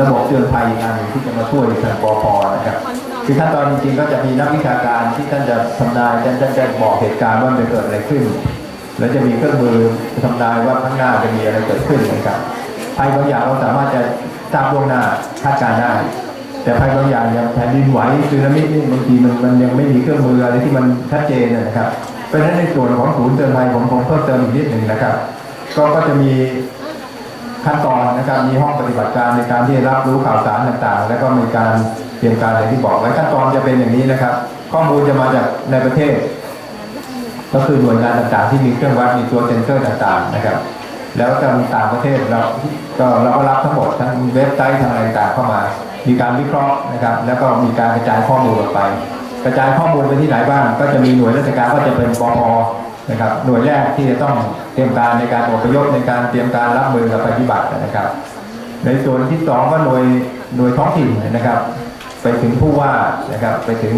ระบบเตือนภัยอีกอันหนึ่งที่จะมาช่วยทางปพนะครับคือขั้นตอนจริงๆก็จะมีนักวิชาการที่ท่านจะทำนายท่านจะบอกเหตุการณ์ว่ามันเกิดอะไรขึ้น แล้วจะมีเครื่องมือทำนายว่าข้างหน้าจะมีอะไรเกิดขึ้นนะครับภัยบางอย่างเราสามารถจะทราบล่วงหน้าคาดการณ์ได้ แต่ภัยบางอย่างอย่างแผ่นดินไหวสึนามินี่บางทีมันมันยังไม่มีเครื่องมืออะไรที่มันชัดเจนนะครับเพราะฉะนั้นในส่วนของศูนย์เตือนภัยผมผมเพิ่มเติมอีกนิดหนึ่งนะครับ ก็ก็จะมี ขั้นตอนนะครับมีห้องปฏิบัติการในการที่รับรู้ข่าวสารต่างๆ แล้วก็มีการเตรียมการอย่างที่บอกไว้ขั้นตอนจะเป็นอย่างนี้นะครับ ข้อมูลจะมาจากในประเทศ ก็คือหน่วยงานต่างๆ ที่มีเครื่องวัดมีตัวเซ็นเซอร์ต่างๆนะครับ แล้วทางต่างประเทศเราก็เราก็รับทั้งหมดทั้งเว็บไซต์ทางอะไรต่างเข้ามา มีการวิเคราะห์นะครับ แล้วก็มีการกระจายข้อมูลออกไป กระจายข้อมูลไปที่ไหนบ้างก็จะมีหน่วยราชการก็จะเป็นปพ นะครับหน่วยแรกที่จะต้องเตรียมการในการอพยพในการเตรียมการรับมือกับภัยพิบัตินะครับ ในส่วนที่สองก็หน่วยหน่วยท้องถิ่นนะครับ ไปถึงผู้ว่านะครับไปถึง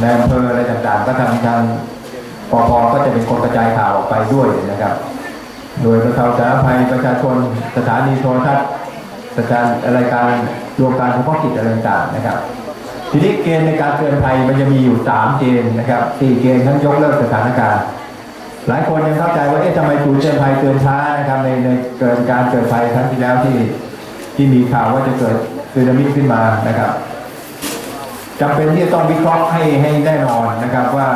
ในอำเภออะไรต่างๆ ก็ทางทางปพก็จะเป็นคนกระจายข่าวออกไปด้วยนะครับโดยบรรเทาสาธารณภัยประชาชนสถานีโทรทัศน์สถานรายการรวมการเฉพาะกิจอะไรต่างๆนะครับ ทีนี้เกณฑ์ในการเตือนภัยมันจะมีอยู่สามเกณฑ์นะครับสี่เกณฑ์ทั้งยกเลิกสถานการณ์หลายคนยังเข้าใจว่าเอ๊ะทำไมศูนย์เตือนภัยเตือนช้านะครับในในเกิดการเกิดภัยครั้งที่แล้วที่ที่มีข่าวว่าจะเกิดสึนามิขึ้นมานะครับจำเป็นที่จะต้องวิเคราะห์ให้ให้แน่นอนนะครับว่า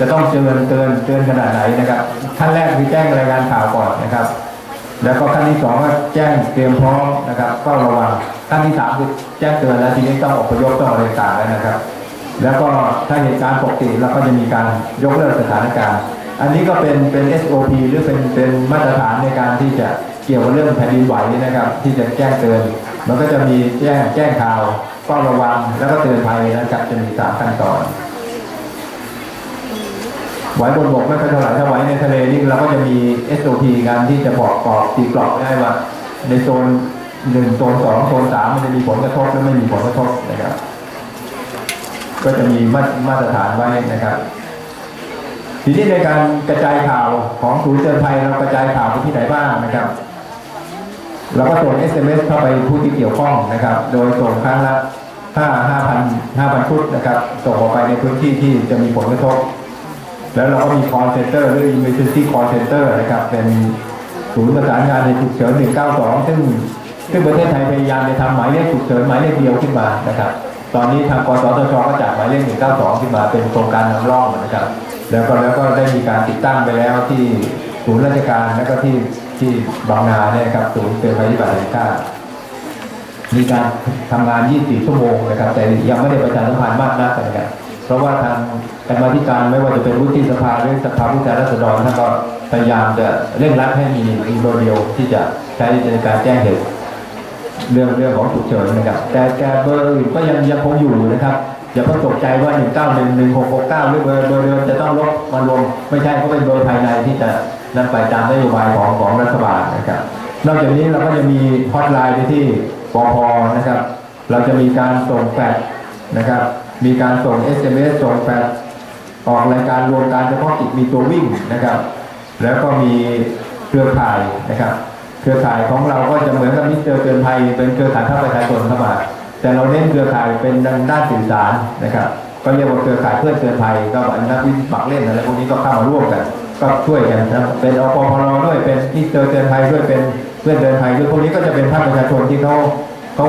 จะต้องเตือนเตือนเตือนขนาดไหนนะครับขั้นแรกคือแจ้งรายงานข่าวก่อนนะครับ แล้วก็ขั้นที่สองก็แจ้งเตรียมพร้อมนะครับเฝ้าระวัง ขั้นที่สามคือแจ้งเตือนแล้วทีนี้ต้องอพยพต้องอะไรต่างๆแล้วนะครับ แล้วก็ถ้าเหตุการณ์ปกติเราก็จะมีการยกเลิกสถานการณ์ อันนี้ก็เป็นเป็น SOP หรือเป็นเป็นมาตรฐานในการที่จะเกี่ยวกับเรื่องแผ่นดินไหวนะครับ ที่จะแจ้งเตือนมันก็จะมีแจ้งแจ้งข่าวเฝ้าระวังแล้วก็เตือนภัยนะครับจะมีสามขั้นตอนไหวบนบกไม่ค่อยเท่าไหร่ถ้าไหวในทะเลนี่เราก็จะมี SOP การที่จะบอกกรอบตีกรอบได้ว่า ในโซน หนึ่งโซนสองโซนสามมันจะมีผลกระทบหรือไม่มีผลกระทบนะครับ ก็จะมีมามาตรฐานไว้นะครับ ทีนี้ในการกระจายข่าวของศูนย์เตือนภัยเรากระจายข่าวไปที่ไหนบ้างนะครับเราก็ส่ง SMS เข้าไปผู้ที่เกี่ยวข้องนะครับ โดยส่งครั้งละห้าห้าพันห้าพันชุดนะครับ ส่งออกไปในพื้นที่ที่จะมีผลกระทบ แล้วเราก็มี call center หรือ emergency call center นะครับ เป็นศูนย์ประสานงานในฉุกเฉิน192 ซึ่ง ซึ่งประเทศไทยพยายามจะทำหมายเลขฉุกเฉินหมายเลขเดียวขึ้นมานะครับ ตอนนี้ทางกสทชก็จัดหมายเลข192 ขึ้นมาเป็นโครงการนำร่องนะครับ แล้วก็แล้วก็ได้มีการติดตั้งไปแล้วที่ศูนย์ราชการแล้วก็ที่ที่บางนาเนี่ยครับศูนย์เตือนภัยพิบัติแห่งชาติมีการทำงาน 24 ชั่วโมงนะครับ แต่ยังไม่ได้ประชาสัมพันธ์มากนักนะครับเพราะว่าทางกรรมาธิการไม่ว่าจะเป็นวุฒิสภาหรือสภาผู้แทนราษฎรท่านก็พยายามจะเร่งรัดให้มีอีโมเดียวที่จะใช้ในการแจ้งเหตุ เรื่องเรื่องของฉุกเฉินนะครับ แต่แกเบอร์อื่นก็ยังยังคงอยู่นะครับอย่าเพิ่งตกใจว่า 1 9 1 1 6 6 9 หรือเบอร์เบอร์เดิมจะต้องลดมารวมไม่ใช่เขาเป็นเบอร์ภายในที่จะนำไปตามนโยบายของของรัฐบาลนะครับ นอกจากนี้เราก็จะมีฮอตไลน์ไปที่ปพนะครับ เราจะมีการส่งแฟกซ์นะครับ มีการส่ง SMS ส่งแฟกซ์ออกรายการรวมการเฉพาะกิจมีตัววิ่งนะครับ แล้วก็มีเครือข่ายนะครับ เครือข่ายของเราก็จะเหมือนกับมิเตอร์เตือนภัยเป็นเครือข่ายภาคประชาชนเข้ามา แต่เราเน้นเครือข่ายเป็นด้านสื่อสารนะครับก็เรียกว่าเครือข่ายเพื่อนเตือนภัยก็นักวิทย์ปักเล่นอะไรพวกนี้ก็เข้ามาร่วมกัน ก็ช่วยกันนะเป็นอปพลด้วยเป็นมิเตอร์เตือนภัยด้วยเป็นเพื่อนเตือนภัยด้วยพวกนี้ก็จะเป็นภาคประชาชนที่เขาเขา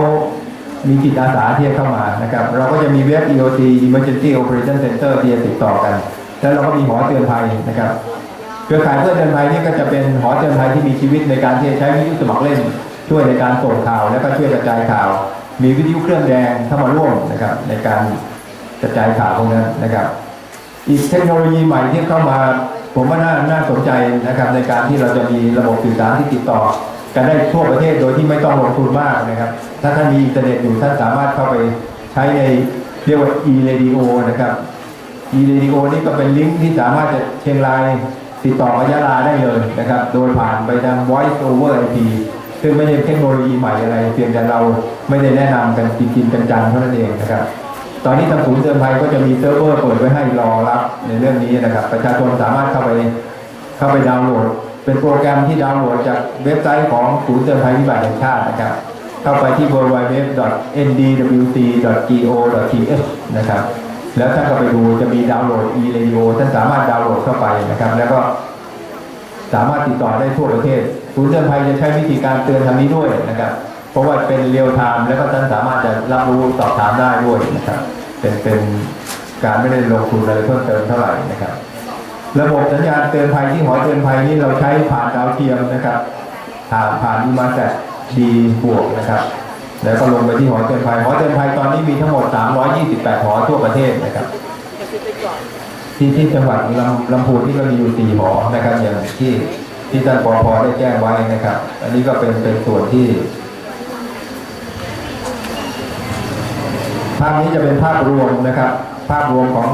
มีจิตอาสาที่จะเข้ามานะครับเราก็จะมีเว็บ EOT Emergency Operation Center ที่จะติดต่อกัน แล้วเราก็มีหอเตือนภัยนะครับ เครือข่ายเพื่อนเตือนภัยนี่ก็จะเป็นหอเตือนภัยที่มีชีวิตในการที่จะใช้วิทยุสมัครเล่น ช่วยในการส่งข่าวและก็ช่วยกระจายข่าว มีวิทยุเครื่องแดงเข้ามาร่วมนะครับ ในการกระจายข่าวพวกนั้นนะครับ อีกเทคโนโลยีใหม่ที่เข้ามาผมว่าน่าน่าสนใจนะครับในการที่เราจะมีระบบสื่อสารที่ติดต่อกันได้ทั่วประเทศโดยที่ไม่ต้องลงทุนมากนะครับ ถ้าท่านมีอินเทอร์เน็ตอยู่ท่านสามารถเข้าไปใช้ในเรียกว่า e-radio นะครับ e-radio นี่ก็เป็นลิงก์ที่สามารถจะเชียงราย ติดต่อกับยะลาได้เลยนะครับ โดยผ่านไปทาง voice over IP ซึ่งไม่ใช่เทคโนโลยีใหม่อะไรเพียงแต่เราไม่ได้แนะนำกันจริงๆจังๆเท่านั้นเองนะครับ ตอนนี้ทางศูนย์เตือนภัยก็จะมีเซิร์ฟเวอร์เปิดไว้ให้รอรับในเรื่องนี้นะครับ ประชาชนสามารถเข้าไปเข้าไปดาวน์โหลด เป็นโปรแกรมที่ดาวน์โหลดจากเว็บไซต์ของศูนย์เตือนภัยพิบัติแห่งชาตินะครับ เข้าไปที่ www.ndwc.go.th นะครับ แล้วท่านก็ไปดูจะมีดาวน์โหลด e-radio ท่านสามารถดาวน์โหลดเข้าไปนะครับ แล้วก็สามารถติดต่อได้ทั่วประเทศศูนย์เตือนภัยจะใช้วิธีการเตือนทางนี้ด้วยนะครับ เพราะว่าเป็นเรียลไทม์แล้วก็ท่านสามารถจะรับรู้สอบถามได้ด้วยนะครับเป็นเป็นการไม่ได้ลงทุนอะไรเพิ่มเติมเท่าไหร่นะครับ ระบบสัญญาณเตือนภัยที่หอเตือนภัยนี้เราใช้ผ่านดาวเทียมนะครับผ่านผ่านอีมาแซดีบวกนะครับ แล้วก็ลงไปที่หอเตือนภัยหอเตือนภัยตอนนี้มีทั้งหมด 328 หอทั่วประเทศนะครับ ที่ที่จังหวัดลำลำพูนที่ก็มีอยู่สี่หอนะครับ อย่างที่ที่ท่านปอพได้แจ้งไว้นะครับ อันนี้ก็เป็นเป็นส่วนที่ภาพนี้จะเป็นภาพรวมนะครับ ภาพรวมของ